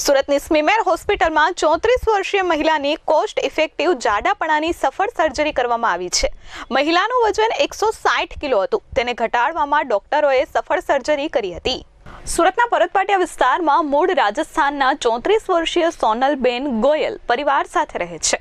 સુરતની સ્મીમેર હોસ્પિટલમાં ચોત્રીસ વર્ષીય મહિલાની કોસ્ટ ઇફેક્ટિવ જાડાપણાની સફળ સર્જરી કરવામાં આવી છે. મહિલાનું વજન એકસો સાઠ કિલો હતું. તેને ઘટાડવામાં ડોક્ટરોએ સફળ સર્જરી કરી હતી. સુરતના પરતપાટિયા વિસ્તારમાં મૂળ રાજસ્થાનના ચોત્રીસ વર્ષીય સોનલબેન ગોયલ પરિવાર સાથે રહે છે.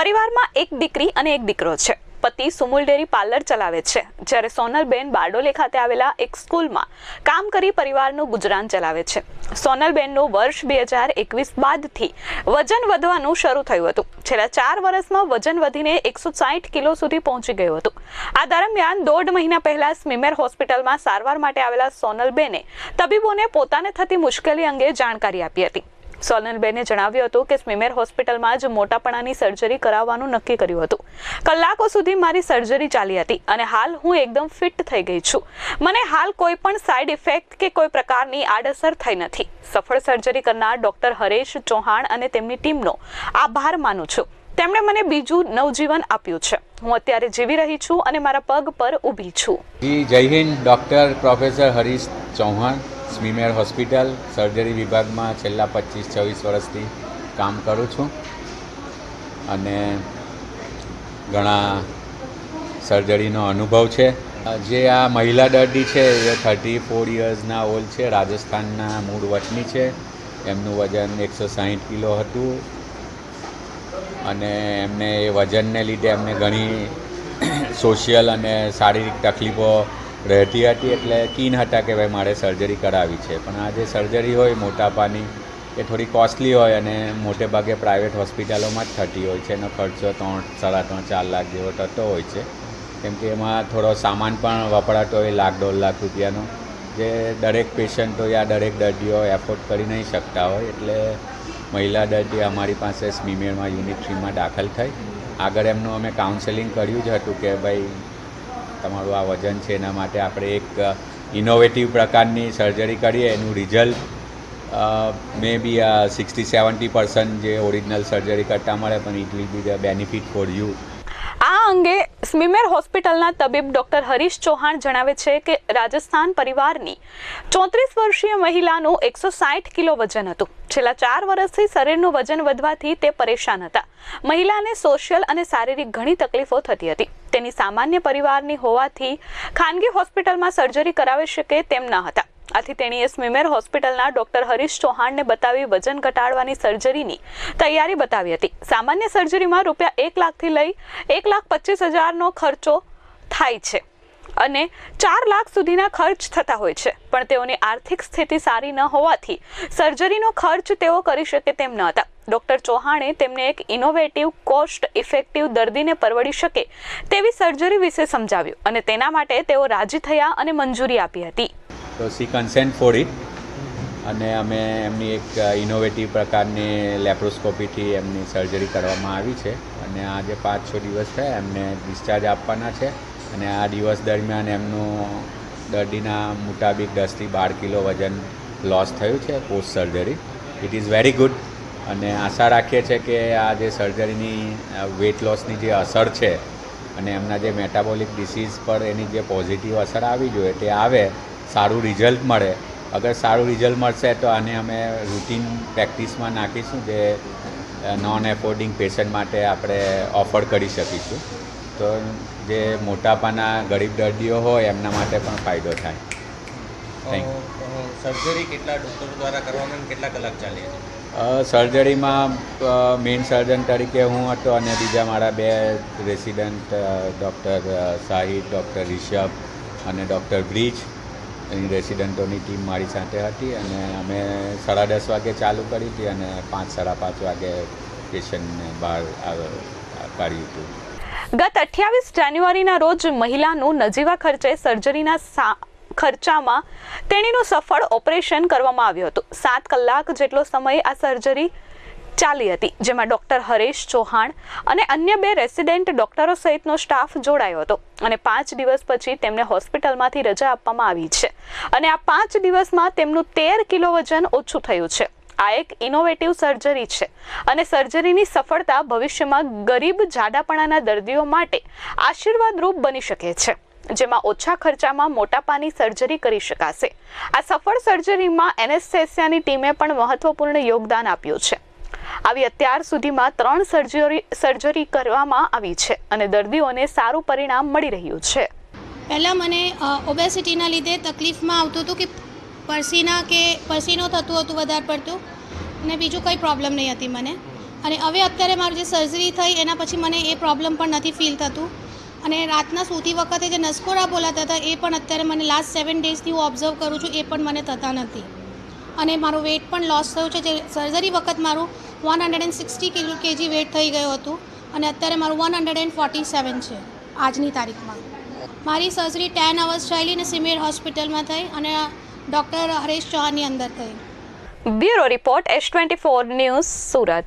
પરિવારમાં એક દીકરી અને એક દીકરો છે. પતિ સુમુલ ડેરી પાર્લર ચલાવે છે. જ્યારે સોનલબેન બારડોલી ખાતે આવેલા એક સ્કૂલમાં કામ કરી પરિવારનું ગુજરાન ચલાવે છે. સોનલબેનનું વર્ષ બે હજાર એકવીસ બાદથી વજન વધવાનું શરૂ થયું હતું. છેલ્લા ચાર વર્ષમાં વજન વધીને એકસો સાઠ કિલો સુધી પહોંચી ગયું હતું. આ દરમિયાન દોઢ મહિના પહેલા સ્મીમેર હોસ્પિટલમાં સારવાર માટે આવેલા સોનલબેને તબીબોને પોતાને થતી મુશ્કેલી અંગે જાણકારી આપી હતી. સોનલબેને જણાવ્યું હતું કે સ્મીમેર હોસ્પિટલમાં જ મોટાપણાની સર્જરી કરાવવાનું નક્કી કર્યું હતું. કલાકો સુધી મારી સર્જરી ચાલી હતી અને હાલ હું એકદમ ફિટ થઈ ગઈ છું. મને હાલ કોઈ પણ સાઇડ ઇફેક્ટ કે કોઈ પ્રકારની આડઅસર થઈ નથી. સફળ સર્જરી કરનાર ડોક્ટર હરેશ ચૌહાણ અને તેમની ટીમનો આભાર માનું છું. તેમણે મને બીજું નવજીવન આપ્યું છે. હું અત્યારે જીવી રહી છું અને મારા પગ પર ઊભી છું. Jai Hind doctor professor Harish Chauhan. SMIMER hospital, surgery વિભાગમાં છેલ્લા પચીસ છવ્વીસ વર્ષથી કામ કરું છું. અને ઘણા સર્જરીનો અનુભવ છે. જે આ મહિલા દર્દી છે, એ થર્ટી ફોર યર્સના ઓલ્ડ છે, રાજસ્થાનના મૂળ વતની છે. એમનું વજન એકસો સાહીઠ કિલો હતું. અને એમને એ વજનને લીધે એમને ઘણી સોશિયલ અને શારીરિક તકલીફો રહેતી હતી એટલે કીન હતા કે ભાઈ મારે સર્જરી કરાવી છે. પણ આ જે સર્જરી હોય મોટાપાની, એ થોડી કોસ્ટલી હોય અને મોટે ભાગે પ્રાઇવેટ હોસ્પિટલોમાં જ થતી હોય છે. એનો ખર્ચો ત્રણ, સાડા ત્રણ, ચાર લાખ જેવો થતો હોય છે. કેમ કે એમાં થોડો સામાન પણ વપરાતો હોય, લાખ, દોઢ લાખ રૂપિયાનો. જે દરેક પેશન્ટો યા દરેક દર્દીઓ એફોર્ડ કરી નહીં શકતા હોય. એટલે મહિલા દર્દી અમારી પાસે સ્મીમેરમાં યુનિટ થ્રીમાં દાખલ થઈ. આગળ એમનું અમે કાઉન્સેલિંગ કર્યું જ હતું કે ભાઈ તમારું આ વજન છે એના માટે આપણે એક ઇનોવેટિવ પ્રકારની સર્જરી કરીએ. એનું result may be sixty seventy percent જે ઓરિજિનલ સર્જરી કરતાં મળે, પણ it will be benefit for you આ અંગે સ્મીમેર હોસ્પિટલના તબીબ ડોક્ટર હરીશ ચૌહાણ જણાવે છે કે રાજસ્થાન પરિવારની ચોત્રીસ વર્ષીય મહિલાનું એકસો સાઠ કિલો વજન હતું. છેલ્લા ચાર વર્ષથી શરીરનું વજન વધવાથી તે પરેશાન હતા. મહિલાને સોશિયલ અને શારીરિક ઘણી તકલીફો થતી હતી. તેની સામાન્ય પરિવારની હોવાથી ખાનગી હોસ્પિટલમાં સર્જરી કરાવી શકે તેમ ન હતા. આથી તેણીએ સ્મીમેર હોસ્પિટલના ડોક્ટર હરીશ ચૌહાણને બતાવી વજન ઘટાડવાની સર્જરીની તૈયારી બતાવી હતી. સામાન્ય સર્જરીમાં રૂપિયા એક લાખથી લઈ એક લાખ પચીસ હજારનો ખર્ચો થાય છે અને ચાર લાખ સુધીના ખર્ચ થતા હોય છે. પણ તેઓની આર્થિક સ્થિતિ સારી ન હોવાથી સર્જરીનો ખર્ચ તેઓ કરી શકે તેમ ન હતા. ડોક્ટર ચૌહાણે તેમને એક ઇનોવેટિવ કોસ્ટ ઇફેક્ટિવ દર્દીને પરવડી શકે તેવી સર્જરી વિશે સમજાવ્યું અને તેના માટે તેઓ રાજી થયા અને મંજૂરી આપી હતી. તો સી કન્સેન્ટ ફોર ઇટ અને અમે એમની એક ઇનોવેટિવ પ્રકારની લેપ્રોસ્કોપીથી એમની સર્જરી કરવામાં આવી છે. અને આજે પાંચ છ દિવસ થયા, એમને ડિસ્ચાર્જ આપવાના છે. અને આ દિવસ દરમિયાન એમનું દર્દીના મુતાબિક દસથી બાર કિલો વજન લોસ થયું છે post surgery it is very good અને આશા રાખીએ છીએ કે આ જે સર્જરીની વેટ લોસની જે અસર છે અને એમના જે મેટાબોલિક ડિસીઝ પર એની જે પોઝિટિવ અસર આવી જોઈએ તે આવે સારું રિઝલ્ટ મળે. અગર સારું રિઝલ્ટ મળશે તો આને અમે રૂટીન પ્રેક્ટિસમાં નાખીશું જે નોન એફોર્ડિંગ પેશન્ટ માટે આપણે ઓફર કરી શકીશું. તો જે મોટાપાના ગરીબ દર્દીઓ હોય એમના માટે પણ ફાયદો થાય. થેન્ક સર્જરી કેટલા ડૉક્ટરો દ્વારા કરવામાં કેટલા કલાક ચાલી સર્જરીમાં મેઇન સર્જન તરીકે હું હતો અને બીજા મારા બે resident doctor Shahid doctor Rishabh અને ડૉક્ટર બ્રિજ. એની રેસિડન્ટોની ટીમ મારી સાથે હતી અને અમે સાડા દસ વાગે ચાલુ કરી હતી અને પાંચ, સાડા પાંચ વાગે પેશન્ટને બહાર કાઢ્યું હતું ગત અઠ્યાવીસ જાન્યુઆરીના રોજ મહિલાનું નજીવા ખર્ચે સર્જરીના ખર્ચામાં તેણીનું સફળ ઓપરેશન કરવામાં આવ્યું હતું. સાત કલાક જેટલો સમય આ સર્જરી ચાલી હતી, જેમાં ડોક્ટર હરેશ ચૌહાણ અને અન્ય બે રેસિડેન્ટ ડોક્ટરો સહિતનો સ્ટાફ જોડાયો હતો. અને પાંચ દિવસ પછી તેમને હોસ્પિટલમાંથી રજા આપવામાં આવી છે. અને આ પાંચ દિવસમાં તેમનું તેર કિલો વજન ઓછું થયું છે. આ એક ઇનોવેટિવ સર્જરી છે. અને સર્જરીની સફળતા ભવિષ્યમાં ગરીબ જાડાપણાના દર્દીઓ માટે આશીર્વાદરૂપ બની શકે છે. જેમાં ઓછા ખર્ચામાં મોટાપાની સર્જરી કરી શકાશે. આ સફળ સર્જરીમાં એનેસ્થેસિયાની ટીમે પણ મહત્વપૂર્ણ યોગદાન આપ્યું છે. આવી અત્યાર સુધીમાં ત્રણ સર્જરી સર્જરી કરવામાં આવી છે અને દર્દીઓને સારું પરિણામ મળી રહ્યું છે. પહેલાં મને ઓબેસિટીના લીધે તકલીફમાં આવતું હતું કે પરસીના કે પરસીનો થતું હતું વધારે પડતું અને બીજું કંઈ પ્રોબ્લેમ નહીં હતી મને. અને હવે અત્યારે મારું જે સર્જરી થઈ એના પછી મને એ પ્રોબ્લેમ પણ નથી ફીલ થતું. અને રાતના સૂતી વખતે જે નસકોરા બોલાતા હતા એ પણ અત્યારે મને લાસ્ટ સેવન ડેઝથી હું ઓબ્ઝર્વ કરું છું એ પણ મને થતા નથી. અને મારું વેટ પણ લોસ થયું છે. જે સર્જરી વખત મારું one hundred and sixty kilo KG weight થઈ ગયું હતું અને અત્યારે મારું one hundred and forty seven છે આજની તારીખમાં. મારી સર્જરી ટેન અવર્સ ચાલી અને સિમેર હોસ્પિટલમાં થઈ અને ડૉક્ટર હરેશ ચૌહાણની અંદર થઈ. Bureau report S twenty four news Surat.